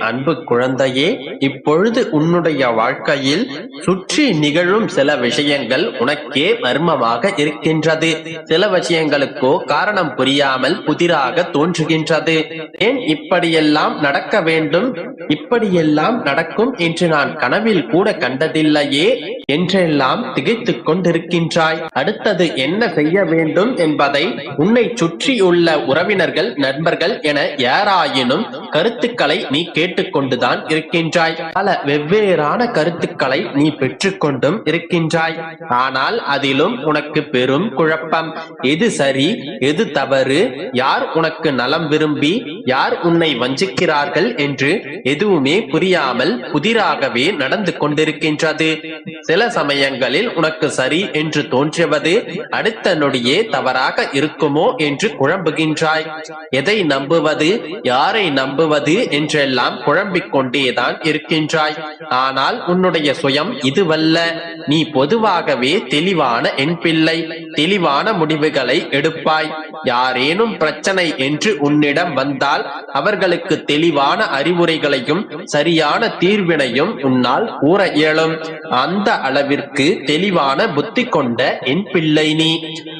அன்பு குழந்தையே இப்பொழுது உன்னுடைய வாழ்க்கையில் சுற்றி நிகழும் சில விஷயங்கள் உனக்கே மர்மமாக இருக்கின்றது. சில விஷயங்களுக்கோ காரணம் புரியாமல் புதிராக தோன்றுகின்றது. ஏன் இப்படியெல்லாம் நடக்க வேண்டும்? இப்படியெல்லாம் நடக்கும் என்று நான் கனவில் கூட கண்டதில்லையே. என்றெல்லாம் திகைத்துக் கொண்டிருக்கின்றாய். அடுத்தது என்ன செய்ய வேண்டும் என்பதை உன்னை சுற்றியுள்ள உறவினர்கள் நண்பர்கள் என யாராயினும் கருத்துக்களை நீ கேட்டுக்கொண்டுதான் இருக்கின்றாய். இருக்கின்றாய். பல வெவ்வேறான கருத்துக்களை நீ பெற்றுக்கொண்டும் இருக்கின்றாய். ஆனால் அதிலும் உனக்கு பெரும் குழப்பம். எது சரி எது தவறு யார் உனக்கு நலம் விரும்பி யார் உன்னை வஞ்சிக்கிறார்கள் என்று எதுவுமே புரியாமல் புதிராகவே நடந்து கொண்டிருக்கின்றது. சில சமயங்களில் உனக்கு சரி என்று தோன்றுவது அடுத்த நொடியே தவறாக இருக்குமோ என்று குழம்புகின்றாய். எதை நம்புவது யாரை நம்புவது என்றெல்லாம் குழம்பிக் கொண்டேதான் இருக்கின்றாய். ஆனால் உன்னுடைய சுயம் இதுவல்ல. நீ பொதுவாகவே தெளிவான என் பிள்ளை. தெளிவான முடிவுகளை எடுப்பாய். யாரேனும் பிரச்சனை என்று உன்னிடம் வந்தால் அவர்களுக்கு தெளிவான அறிவுரைகளையும் சரியான தீர்வினையும் உன்னால் கூற இயலும். அந்த அளவிற்கு தெளிவான புத்தி கொண்ட என் பிள்ளை நீ.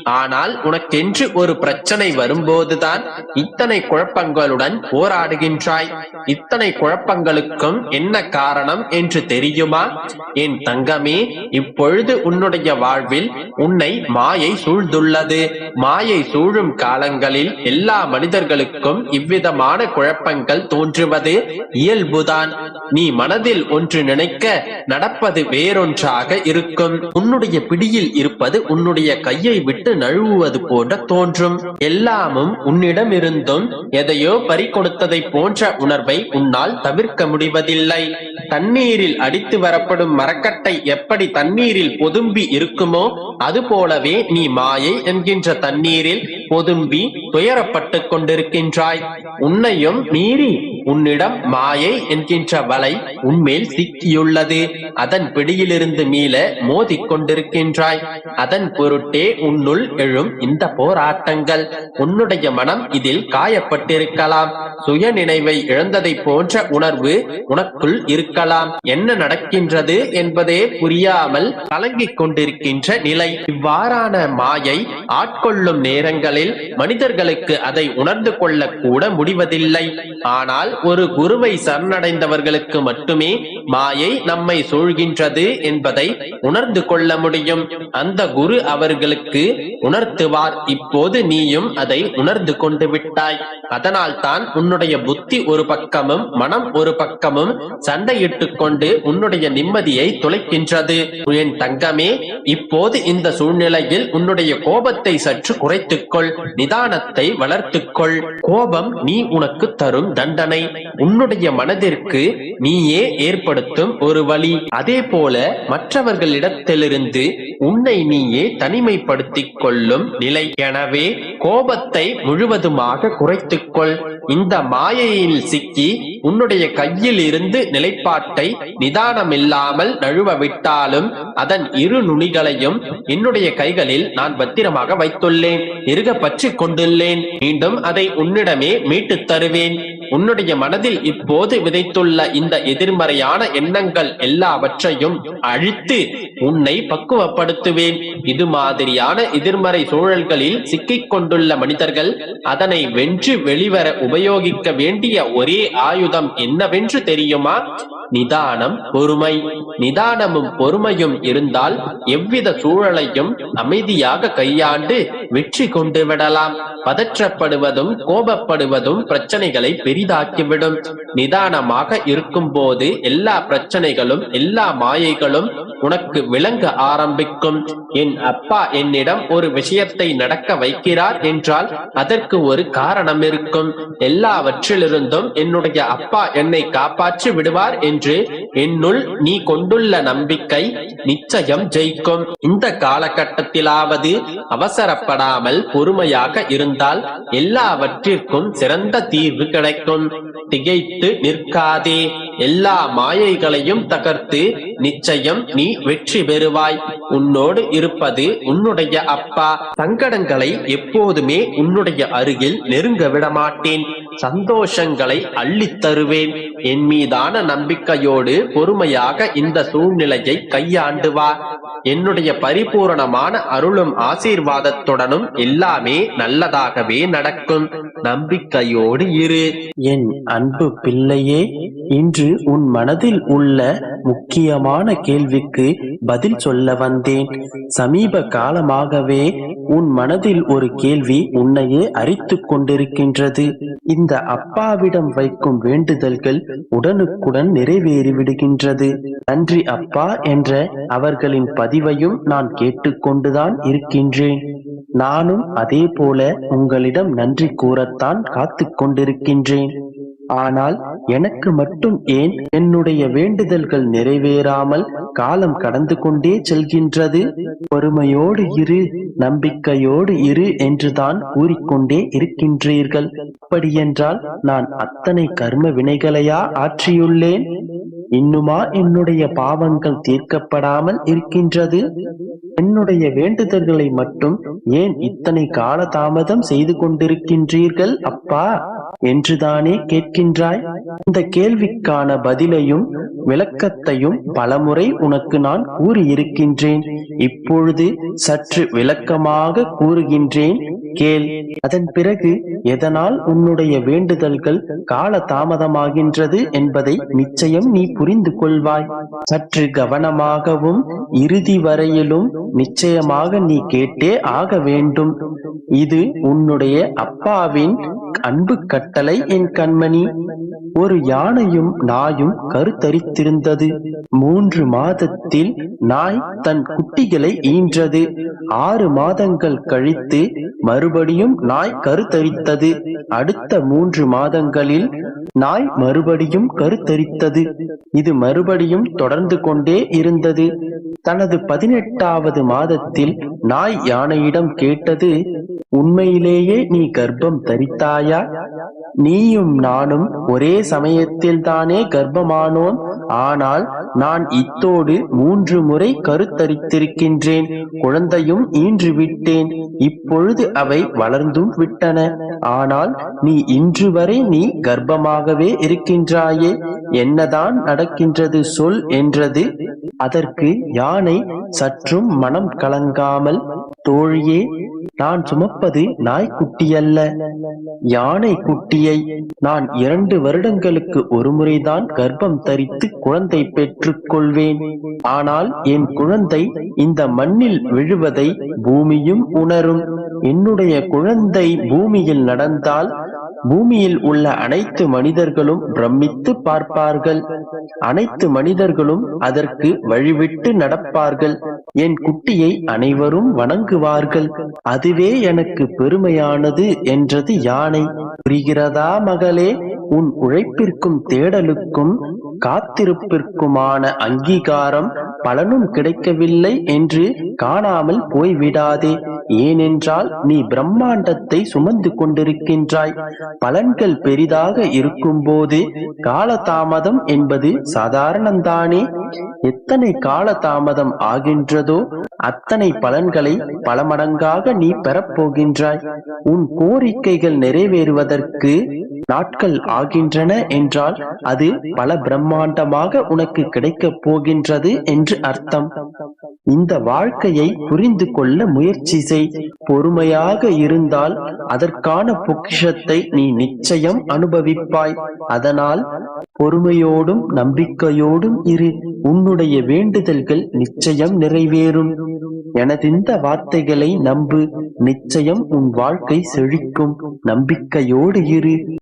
ஆனால் உனக்கென்று ஒரு பிரச்சனை வரும்போதுதான் இத்தனை குழப்பங்களுடன் போராடுகின்றாய். இத்தனை குழப்பங்களுக்கும் என் என்ன காரணம் என்று தெரியுமா? என் தங்கமே இப்பொழுது உன்னுடைய வாழ்வில் உன்னை மாயை சூழ்ந்துள்ளது. மாயை சூழும் காலங்களில் எல்லா மனிதர்களுக்கும் இவ்விதமான குழப்பங்கள் தோன்றுவது இயல்புதான். நீ மனதில் ஒன்று நினைக்க நடப்பது வேறொன்றாக இருக்கும். உன்னுடைய பிடியில் இருப்பது உன்னுடைய கையை விட்டு நழுவுவது போன்ற தோன்றும். எல்லாமும் உன்னிடம் இருந்தும் எதையோ பறிகொடுத்ததை போன்ற உணர்வை உன்னால் தவிர்க்க முடிவதில்லை. தண்ணீரில் அடித்து வரப்படும் மரக்கட்டை எப்படி தண்ணீரில் பொதும்பி இருக்குமோ அது போலவே நீ மாயை என்கின்ற தண்ணீரில் பொதும்பி துயரப்பட்டு கொண்டிருக்கின்றாய். உன்னையும் மீறி உன்னிடம் மாயை என்கின்ற வலை உன்மேல் சிக்கியுள்ளது. அதன் பிடியிலிருந்து மீள மோதிக் கொண்டிருக்கின்றாய் அதன் பொருட்டே உன்னுள் எழும் இந்த போராட்டங்கள். உன்னுடைய மனம் இதில் காயப்பட்டிருக்கலாம். சுய நினைவை இழந்ததை போன்ற உணர்வு உனக்குள் இருக்கலாம். என்ன நடக்கின்றது என்பதே புரியாமல் கலங்கிக் கொண்டிருக்கின்ற நிலை. இவ்வாறான மாயை ஆட்கொள்ளும் நேரங்களில் மனிதர்களுக்கு அதை உணர்ந்து கொள்ள கூட முடிவதில்லை. ஆனால் ஒரு குருவை சரணடைந்தவர்களுக்கு மட்டுமே மாயை நம்மை சூழ்கின்றது என்பதை உணர்ந்து கொள்ள முடியும். அந்த குரு அவர்களுக்கு உணர்த்துவார். இப்போது நீயும் அதை உணர்ந்து கொண்டு விட்டாய். அதனால் தான் உன்னுடைய புத்தி ஒரு பக்கமும் மனம் ஒரு பக்கமும் சண்டையிட்டு கொண்டு உன்னுடைய நிம்மதியை துளைக்கின்றது. என் தங்கமே இப்போது இந்த சூழ்நிலையில் உன்னுடைய கோபத்தை சற்று குறைத்துக்கொள் நிதானத்தை வளர்த்துக்கொள் கோபம் நீ உனக்கு தரும் தண்டனை. உன்னுடைய மனதிற்கு நீயே ஏற்படுத்தும் ஒரு வழி. அதே போல மற்றவர்களிடத்திலிருந்து உன்னை நீயே தனிமைப்படுத்திக் கொள்ளும் நிலை. எனவே கோபத்தை முழுவதுமாக குறைத்துக்கொள் இந்த மாயையில் சிக்கி உன்னுடைய கையில் இருந்து நிலைப்பாட்டை நிதானமில்லாமல் நழுவ விட்டாலும் அதன் இரு நுனிகளையும் என்னுடைய கைகளில் நான் பத்திரமாக வைத்துள்ளேன். இருக பற்றி கொண்டுள்ளேன். மீண்டும் அதை உன்னிடமே மீட்டுத் தருவேன். உன்னுடைய மனதில் இப்போது விதைத்துள்ள இந்த எதிர்மறையான எண்ணங்கள் எல்லாவற்றையும் அழித்து உன்னை பக்குவப்படுத்துவேன். இது மாதிரியான எதிர்மறை சூழல்களில் சிக்கிக் கொண்டுள்ள மனிதர்கள் அதனை வென்று வெளிவர உபயோகிக்க வேண்டிய ஒரே ஆயுதம் என்னவென்று தெரியுமா? நிதானம் பொறுமை. நிதானமும் பொறுமையும் இருந்தால் எவ்வித சூழலையும் அமைதியாக கையாண்டு வெற்றி கொண்டு விடலாம். பதற்றப்படுவதும் கோபப்படுவதும் பிரச்சனைகளை பெரிதாக்கிவிடும். நிதானமாக இருக்கும்போது எல்லா பிரச்சனைகளும் எல்லா மாயைகளும் உனக்கு விளங்க ஆரம்பிக்கும். என் அப்பா என்னிடம் ஒரு விஷயத்தை நடக்க வைக்கிறார் என்றால் அதற்கு ஒரு காரணம் இருக்கும். எல்லாவற்றிலிருந்தும் என்னுடைய அப்பா என்னை காப்பாற்றி விடுவார் என்று என்னுள் நீ கொண்டுள்ள நம்பிக்கை நிச்சயம் ஜெயிக்கும். இந்த காலகட்டத்திலாவது அவசரப்படாமல் பொறுமையாக இருந்தால் எல்லாவற்றிற்கும் சிறந்த தீர்வு கிடைக்கும். திகைத்து நிற்காதே. எல்லா மாயைகளையும் தகர்த்து நிச்சயம் நீ வெற்றி பெறுவாய். உன்னோடு இருப்பது உன்னுடைய அப்பா. சங்கடங்களை எப்போதுமே உன்னுடைய அருகில் நெருங்க விட மாட்டேன் சந்தோஷங்களை அள்ளித் தருவேன். என் மீதான நம்பிக்கையோடு பொறுமையாக இந்த சூழ்நிலையை கையாண்டு வா என்னுடைய பரிபூரணமான அருளும் ஆசீர்வாதத்துடனும் எல்லாமே நல்லதாகவே நடக்கும். நம்பிக்கையோடு இரு. என் அன்பு பிள்ளையே இன்று உன் மனதில் உள்ள முக்கியமான கேள்விக்கு பதில் சொல்ல வந்தேன். சமீப காலமாகவே உன் மனதில் ஒரு கேள்வி உன்னையே அரித்து கொண்டிருக்கின்றது. இந்த அப்பாவிடம் வைக்கும் வேண்டுதல்கள் உடனுக்குடன் நிறைவேறிவிடுகின்றது. நன்றி அப்பா என்ற அவர்களின் பதிவையும் நான் கேட்டுக்கொண்டுதான் இருக்கின்றேன். நானும் அதே போல உங்களிடம் நன்றி கூறத்தான் காத்து கொண்டிருக்கின்றேன். ஆனால் எனக்கு மட்டும் ஏன் என்னுடைய வேண்டுதல்கள் நிறைவேறாமல் காலம் கடந்து கொண்டே செல்கின்றது? பொறுமையோடு இரு நம்பிக்கையோடு இரு என்றுதான் கூறிக்கொண்டே இருக்கின்றீர்கள். அப்படியென்றால் நான் அத்தனை கர்ம வினைகளையா ஆற்றியுள்ளேன்? இன்னுமா என்னுடைய பாவங்கள் தீர்க்கப்படாமல் இருக்கின்றது? என்னுடைய வேண்டுதல்களை மட்டும் ஏன் இத்தனை கால தாமதம் செய்து கொண்டிருக்கின்றீர்கள் அப்பா? என்றுதானே கேட்கின்றாய்? இந்த கேள்விக்கான பதிலையும் விளக்கத்தையும் பலமுறை உனக்கு நான் கூறியிருக்கின்றேன். இப்பொழுது சற்று விளக்கமாக கூறுகின்றேன். கேள். அதன் பிறகு எதனால் உன்னுடைய வேண்டுதல்கள் கால தாமதமாகின்றது என்பதை நிச்சயம் நீ புரிந்து கொள்வாய். சற்று கவனமாகவும் இறுதி வரையிலும் நிச்சயமாக நீ கேட்டே ஆக வேண்டும். இது உன்னுடைய அப்பாவின் அன்பு கட்டளை என் கண்மணி. ஒரு யானையும் நாயும் கருத்தரித்திருந்தது. மூன்று மாதத்தில் நாய் தன் குட்டிகளை ஈன்றது. ஆறு மாதங்கள் கழித்து மறுபடியும் நாய் கருத்தரித்தது. அடுத்த மூன்று மாதங்களில் நாய் மறுபடியும் கருத்தரித்தது. இது மறுபடியும் தொடர்ந்து கொண்டே இருந்தது. தனது பதினெட்டாவது மாதத்தில் நாய் யானையிடம் கேட்டது உண்மையிலேயே நீ கர்ப்பம் தரித்தாயா? நீயும் நானும் ஒரே சமயத்தில் தானே கர்ப்பமானோம். ஆனால் நான் இத்தோடு மூன்று முறை கருத்தரித்திருக்கின்றேன். குழந்தையும் ஈன்று விட்டேன் இப்பொழுது அவை வளர்ந்தும் விட்டன. ஆனால் நீ இன்று வரை நீ கர்ப்பமாகவே இருக்கின்றாயே. என்னதான் நடக்கின்றது சொல் என்றது அதற்கு யானை சற்றும் மனம் கலங்காமல் தோழியே நான் சுமப்பது நாய்க்குட்டியல்ல. யானை குட்டியை நான் இரண்டு வருடங்களுக்கு ஒருமுறைதான் கர்ப்பம் தரித்து குழந்தை பெற்றுக் கொள்வேன் ஆனால் என் குழந்தை இந்த மண்ணில் விழுவதை பூமியும் உணரும். என்னுடைய குழந்தை பூமியில் நடந்தால் பூமியில் உள்ள அனைத்து மனிதர்களும் பிரமித்து பார்ப்பார்கள். அனைத்து மனிதர்களும் அதற்கு வழிவிட்டு நடப்பார்கள். என் குட்டியை அனைவரும் வணங்குவார்கள். அதுவே எனக்கு பெருமையானது என்றது யானை. புரிகிறதா மகளே? உன் உழைப்பிற்கும் தேடலுக்கும் காத்திருப்பிற்குமான அங்கீகாரம் பலனும் கிடைக்கவில்லை என்று காணாமல் போய்விடாதே. ஏனென்றால் நீ பிரம்மாண்டத்தை சுமந்து கொண்டிருக்கின்றாய். பலன்கள் பெரிதாக இருக்கும்போது காலதாமதம் என்பது சாதாரணம்தானே எத்தனை காலதாமதம் ஆகின்றதோ அத்தனை பலன்களை பல மடங்காக நீ பெறப்போகின்றாய் உன் கோரிக்கைகள் நிறைவேறுவதற்கு நாட்கள் ஆகின்றன என்றால் அது பல பிரம்மாண்டமாக உனக்கு கிடைக்கப் போகின்றது என்று அர்த்தம். இந்த வாழ்க்கையை புரிந்து கொள்ள முயற்சி செய். பொறுமையாக இருந்தால் அதற்கான பொக்கிஷத்தை நீ நிச்சயம் அனுபவிப்பாய். அதனால் பொறுமையோடும் நம்பிக்கையோடும் இரு. உன்னுடைய வேண்டுதல்கள் நிச்சயம் நிறைவேறும். எனது இந்த வார்த்தைகளை நம்பு. நிச்சயம் உன் வாழ்க்கை செழிக்கும். நம்பிக்கையோடு இரு.